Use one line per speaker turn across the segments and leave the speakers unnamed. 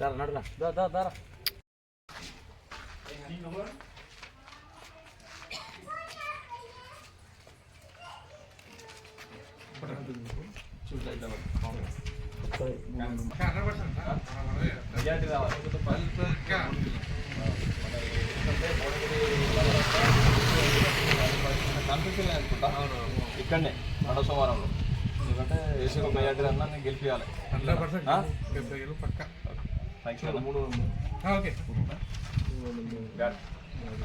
దారా నడురా దా దా దారా మెజారిటీ రావాలి కనిపించలే అనుకుంటా ఇక్కడనే రెండో సోమవారంలో. ఎందుకంటే ఏసీ మెజారిటీ అన్నా నేను గెలిపించాలి
హండ్రెడ్ పర్సెంట్. పక్క.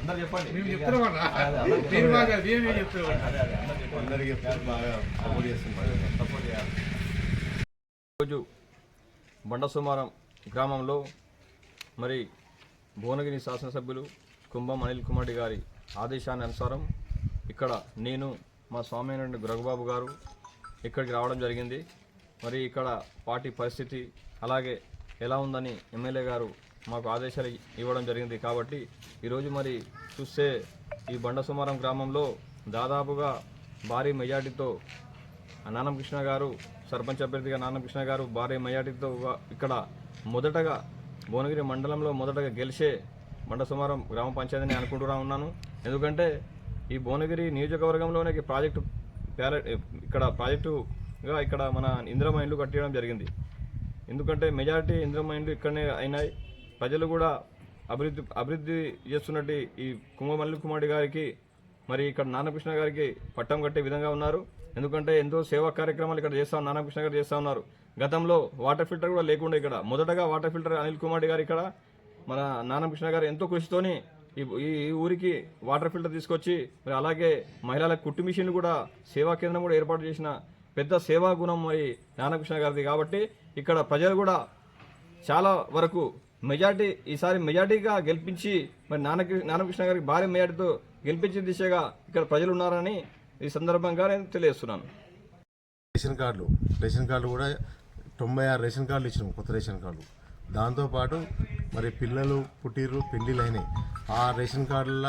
అందరు చెప్పండి.
మేము చెప్తున్నాం అన్న
అదే, అందరూ
మీరు బాగా మేము చెప్తున్నాం
అదే అదే అందరు చెప్పండి.
అందరికీ బాగా సపోర్ట్ చేస్తున్నారు
సపోర్ట్ చేయాలి. రోజు బండ సోమారం గ్రామంలో మరి భువనగిరి శాసనసభ్యులు కుంభం అనిల్ కుమార్ గారి ఆదేశాన్ని అనుసారం ఇక్కడ నేను మా స్వామి అయిన రఘుబాబు గారు ఇక్కడికి రావడం జరిగింది. మరి ఇక్కడ పార్టీ పరిస్థితి అలాగే ఎలా ఉందని ఎమ్మెల్యే గారు మాకు ఆదేశాలు ఇవ్వడం జరిగింది కాబట్టి ఈరోజు మరి చూస్తే ఈ బండ సుమారం గ్రామంలో దాదాపుగా భారీ మెజార్టీతో నానంకృష్ణ గారు సర్పంచ్ అభ్యర్థిగా నానంకృష్ణ గారు భారీ మెజార్టీతో ఇక్కడ మొదటగా భువనగిరి మండలంలో మొదటగా గెలిచే బండ సుమారం గ్రామ పంచాయతీని అనుకుంటున్నా ఉన్నాను. ఎందుకంటే ఈ భువనగిరి నియోజకవర్గంలోనే ప్రాజెక్టు ప్యార ఇక్కడ ప్రాజెక్టుగా ఇక్కడ మన ఇందిరమ్మ ఇల్లు కట్టడం జరిగింది. ఎందుకంటే మెజారిటీ ఇందిరమ్మ ఇక్కడనే అయినాయి. ప్రజలు కూడా అభివృద్ధి అభివృద్ధి చేస్తున్నట్టు ఈ కుంభమల్లి కుమారి గారికి మరి ఇక్కడ నానకృష్ణ గారికి పట్టం కట్టే విధంగా ఉన్నారు. ఎందుకంటే ఎంతో సేవా కార్యక్రమాలు ఇక్కడ చేస్తా నానకృష్ణ గారు చేస్తా ఉన్నారు. గతంలో వాటర్ ఫిల్టర్ కూడా లేకుండా ఇక్కడ మొదటగా వాటర్ ఫిల్టర్ అనిల్ కుమార్ గారు ఇక్కడ మన నానకృష్ణ గారు ఎంతో కృషితోని ఈ ఈ ఊరికి వాటర్ ఫిల్టర్ తీసుకొచ్చి మరి అలాగే మహిళల కుట్టు మిషన్లు కూడా సేవా కేంద్రం కూడా ఏర్పాటు చేసిన పెద్ద సేవా గుణం మరి జ్ఞానకృష్ణ గారిది కాబట్టి ఇక్కడ ప్రజలు కూడా చాలా వరకు మెజార్టీ ఈసారి మెజార్టీగా గెలిపించి మరి నాన్నకి నాన్నకృష్ణ గారికి భారీ మెజార్టీతో గెలిపించే దిశగా ఇక్కడ ప్రజలు ఉన్నారని ఈ సందర్భంగా నేను తెలియజేస్తున్నాను.
రేషన్ కార్డులు రేషన్ కార్డులు కూడా తొంభై ఆరు రేషన్ కార్డులు ఇచ్చినాం కొత్త రేషన్ కార్డులు. దాంతోపాటు మరి పిల్లలు పుట్టిర్రు పెళ్ళిళ్ళు అయినాయి. ఆ రేషన్ కార్డుల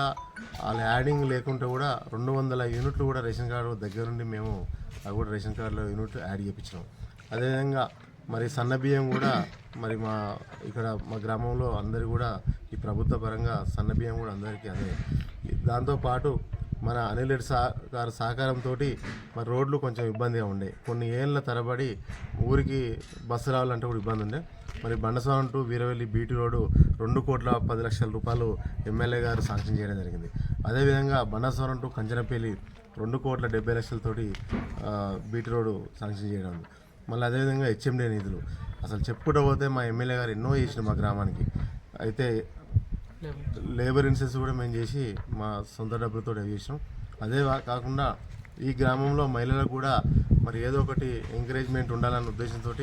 వాళ్ళ యాడింగ్ లేకుంటే కూడా రెండు వందల యూనిట్లు కూడా రేషన్ కార్డు దగ్గర నుండి మేము అవి కూడా రేషన్ కార్డులో యూనిట్ యాడ్ చేయించినాం అదేవిధంగా మరి సన్న బియ్యం కూడా మరి మా ఇక్కడ మా గ్రామంలో అందరు కూడా ఈ ప్రభుత్వ పరంగా సన్న బియ్యం కూడా అందరికీ అదే. దాంతోపాటు మన అనిల్ రెడ్డి సా గారి సహకారంతో మరి రోడ్లు కొంచెం ఇబ్బందిగా ఉండే. కొన్ని ఏళ్ళ తరబడి ఊరికి బస్సు రావాలంటే కూడా ఇబ్బంది ఉండే. మరి Bandaswami to Veeravelli BT road రెండు కోట్ల పది లక్షల రూపాయలు ఎమ్మెల్యే గారు శాంక్షన్ చేయడం జరిగింది. అదేవిధంగా బండస్వామి టు కంచనపల్లి రెండు కోట్ల డెబ్బై లక్షలతోటి బీటీ రోడ్డు శాంక్షన్ చేయడం మళ్ళీ అదేవిధంగా హెచ్ఎండి నిధులు. అసలు చెప్పుకుంటూ పోతే మా ఎమ్మెల్యే గారు ఎన్నో చేసిన మా గ్రామానికి. అయితే లేబర్ ఇన్సూరెన్స్ కూడా మేము చేసి మా సొంత డబ్బులతో అవి చేసినాం. అదే కాకుండా ఈ గ్రామంలో మహిళలకు కూడా మరి ఏదో ఒకటి ఎంకరేజ్మెంట్ ఉండాలన్న ఉద్దేశంతో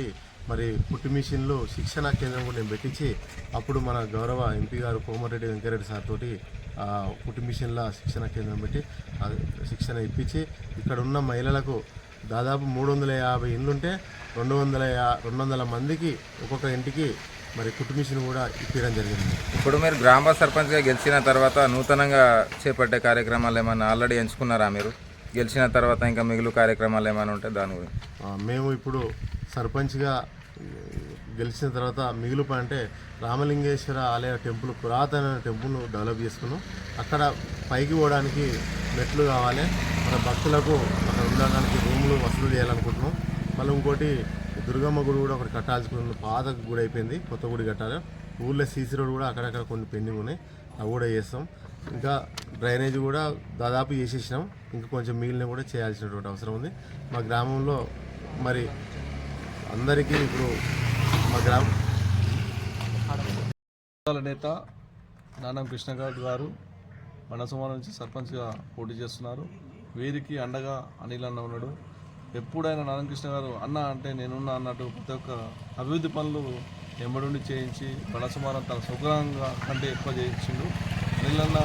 మరి పుట్టి మిషన్లు శిక్షణ కేంద్రం కూడా నేను పెట్టించి అప్పుడు మన గౌరవ ఎంపీ గారు కోమటిరెడ్డి వెంకరెడ్డి సార్ తోటి ఆ, పుట్టి మిషన్ల శిక్షణ కేంద్రం పెట్టి శిక్షణ ఇప్పించి ఇక్కడ ఉన్న మహిళలకు దాదాపు మూడు వందల యాభై ఇండ్లుంటే రెండు వందల యా రెండు వందల మందికి ఒక్కొక్క ఇంటికి మరి మిషన్ కూడా ఇప్పించడం జరిగింది.
ఇప్పుడు మీరు గ్రామ సర్పంచ్గా గెలిచిన తర్వాత నూతనంగా చేపట్టే కార్యక్రమాలు ఏమైనా ఆల్రెడీ ఎంచుకున్నారా మీరు? గెలిచిన తర్వాత ఇంకా మిగులు కార్యక్రమాలు ఏమైనా ఉంటే దాని గురించి
మేము ఇప్పుడు సర్పంచ్గా గెలిచిన తర్వాత మిగులుప అంటే రామలింగేశ్వర ఆలయ టెంపుల్ పురాతన టెంపుల్ను డెవలప్ చేసుకున్నాం. అక్కడ పైకి పోవడానికి మెట్లు కావాలి. మన భక్తులకు అక్కడ ఉండడానికి రూములు వసూలు చేయాలనుకుంటున్నాం. మళ్ళీ ఇంకోటి దుర్గమ్మ గుడి కూడా ఒకటి కట్టాల్సి ఉంది పాత గుడి అయిపోయింది కొత్త గుడి కట్టాలి ఊళ్ళో సీసీ రోడ్ కూడా అక్కడక్కడ కొన్ని పెండింగ్ ఉన్నాయి అవి కూడా చేస్తాం. ఇంకా డ్రైనేజ్ కూడా దాదాపు చేసేసినాం ఇంకా కొంచెం మిగిలిన కూడా చేయాల్సినటువంటి అవసరం ఉంది. మా గ్రామంలో మరి అందరికీ ఇప్పుడు మా గ్రామం
నేత నానం కృష్ణగౌడ్ గారు మనసుమాన నుంచి సర్పంచ్గా పోటీ చేస్తున్నారు. వీరికి అండగా అనిల్ అన్న ఉన్నాడు. ఎప్పుడైనా నారాయణకృష్ణ గారు అన్న అంటే నేనున్నా అన్నట్టు ప్రతి ఒక్క అభివృద్ధి పనులు ఎమ్మడుండి చేయించి బలసుమారం తన సుగ్రహంగా కంటే ఎక్కువ చేయించిండు. నీళ్ళన్న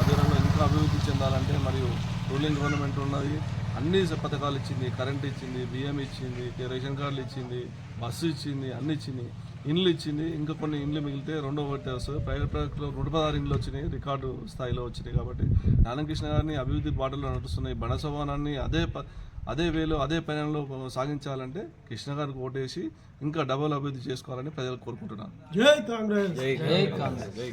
అన్న ఇంకా అభివృద్ధి చెందాలంటే మరియు రూలింగ్ గవర్నమెంట్ ఉన్నది అన్ని పథకాలు ఇచ్చింది కరెంట్ ఇచ్చింది బియ్యం ఇచ్చింది రేషన్ కార్డులు ఇచ్చింది బస్సు ఇచ్చింది అన్ని ఇచ్చింది. ఇండ్లు ఇచ్చింది. ఇంకా కొన్ని ఇండ్లు మిగిలితే రెండో ఒకటి వస్తుంది ప్రైవేట్ ప్రాజెక్టులో నూట పదహారు ఇండ్లు వచ్చినాయి. రికార్డు స్థాయిలో వచ్చినాయి కాబట్టి నారాయణకృష్ణ గారిని అభివృద్ధి బాటలో నడుస్తున్న ఈ బండసభానాన్ని అదే ప- అదే వేలో అదే పయనంలో సాగించాలంటే కృష్ణ గారికి ఓటేసి ఇంకా డబుల్ అభివృద్ధి చేసుకోవాలని ప్రజలు కోరుకుంటున్నాను
జై కాంగ్రెస్.
జై కాంగ్రెస్. జై